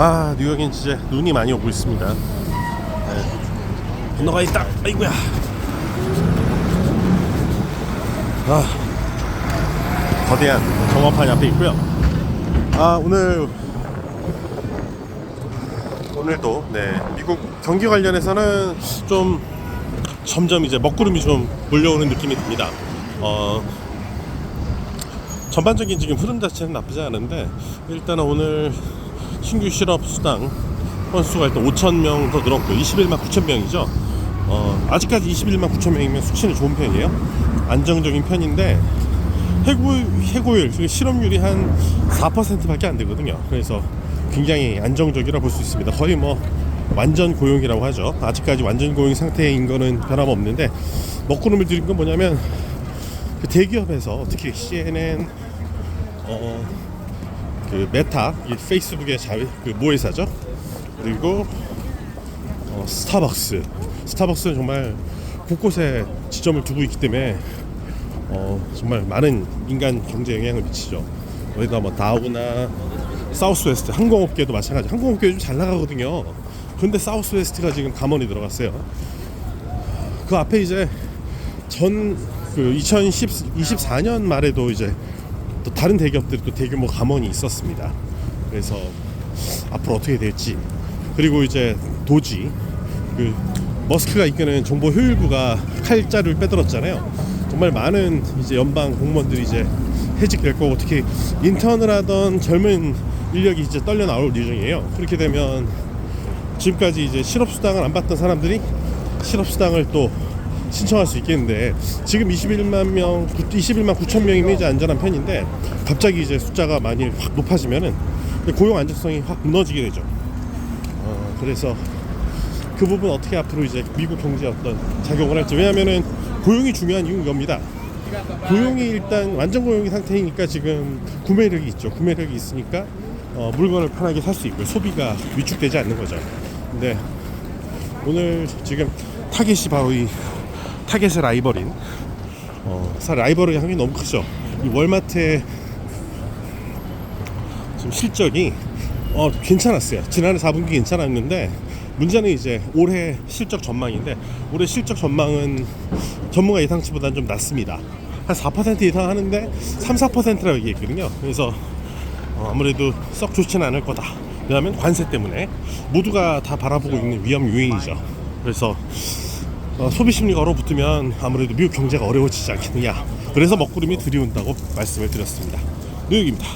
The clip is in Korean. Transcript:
아 뉴욕엔 진짜 눈이 많이 오고 있습니다. 네. 건너가 있다. 아이고야. 아 거대한 정화판이 앞에 있고요. 아 오늘 오늘도 네 미국 경기 관련해서는 좀 점점 이제 먹구름이 좀 몰려오는 느낌이 듭니다. 어 전반적인 지금 흐름 자체는 나쁘지 않은데 일단은 오늘 신규 실업 수당 건수가 일단 5천 명더 늘었고 21만 9천 명이죠. 어, 아직까지 21만 9천 명이면 수치는 좋은 편이에요. 안정적인 편인데 해고 해고율 그 실업률이 한 4%밖에 안 되거든요. 그래서 굉장히 안정적이라 볼 수 있습니다. 거의 뭐 완전 고용이라고 하죠. 아직까지 완전 고용 상태인 거는 변함없는데 먹구름을 들인 건 뭐냐면 그 대기업에서 특히 CNN 어, 그 메타 이 페이스북의 자회 그 모회사죠. 그리고 어, 스타벅스 스타벅스는 정말 곳곳에 지점을 두고 있기 때문에 어, 정말 많은 인간 경제 영향을 미치죠. 거기다 뭐 다우나 사우스웨스트 항공업계도 마찬가지. 항공업계 요즘 잘 나가거든요. 근데 사우스웨스트가 지금 감원이 들어갔어요. 그 앞에 이제 전 그 2024년 말에도 이제 또 다른 대기업들이 또 대규모 감원이 있었습니다. 그래서 앞으로 어떻게 될지 그리고 이제 도지 그 머스크가 이끄는 정보 효율부가 칼자를 빼들었잖아요. 정말 많은 이제 연방 공무원들이 이제 해직될 거고 특히 인턴을 하던 젊은 인력이 이제 떨려 나올 예정이에요. 그렇게 되면 지금까지 이제 실업 수당을 안 받던 사람들이 실업 수당을 또 신청할 수 있겠는데 지금 21만 명, 21만 9천 명이면 이제 안전한 편인데 갑자기 이제 숫자가 많이 확 높아지면은 고용 안정성이 확 무너지게 되죠. 어, 그래서 그 부분 어떻게 앞으로 이제 미국 경제에 어떤 작용을 할지 왜냐하면은 고용이 중요한 이유는 겁니다. 고용이 일단 완전 고용이 상태이니까 지금 구매력이 있죠. 구매력이 있으니까 어, 물건을 편하게 살 수 있고요. 소비가 위축되지 않는 거죠. 근데 오늘 지금 타겟이 바로 이 타겟의 라이벌인 어, 사실 라이벌의 향이 너무 크죠. 이 월마트의 지금 실적이 어, 괜찮았어요. 지난해 4분기 괜찮았는데 문제는 이제 올해 실적 전망인데 올해 실적 전망은 전문가 예상치보다는 좀 낮습니다. 한 4% 이상 하는데 3, 4%라고 얘기했거든요. 그래서 어, 아무래도 썩 좋지는 않을 거다. 왜냐하면 관세 때문에 모두가 다 바라보고 있는 위험 요인이죠. 그래서 어, 소비 심리가 얼어붙으면 아무래도 미국 경제가 어려워지지 않겠느냐. 그래서 먹구름이 들이온다고 말씀을 드렸습니다. 뉴욕입니다.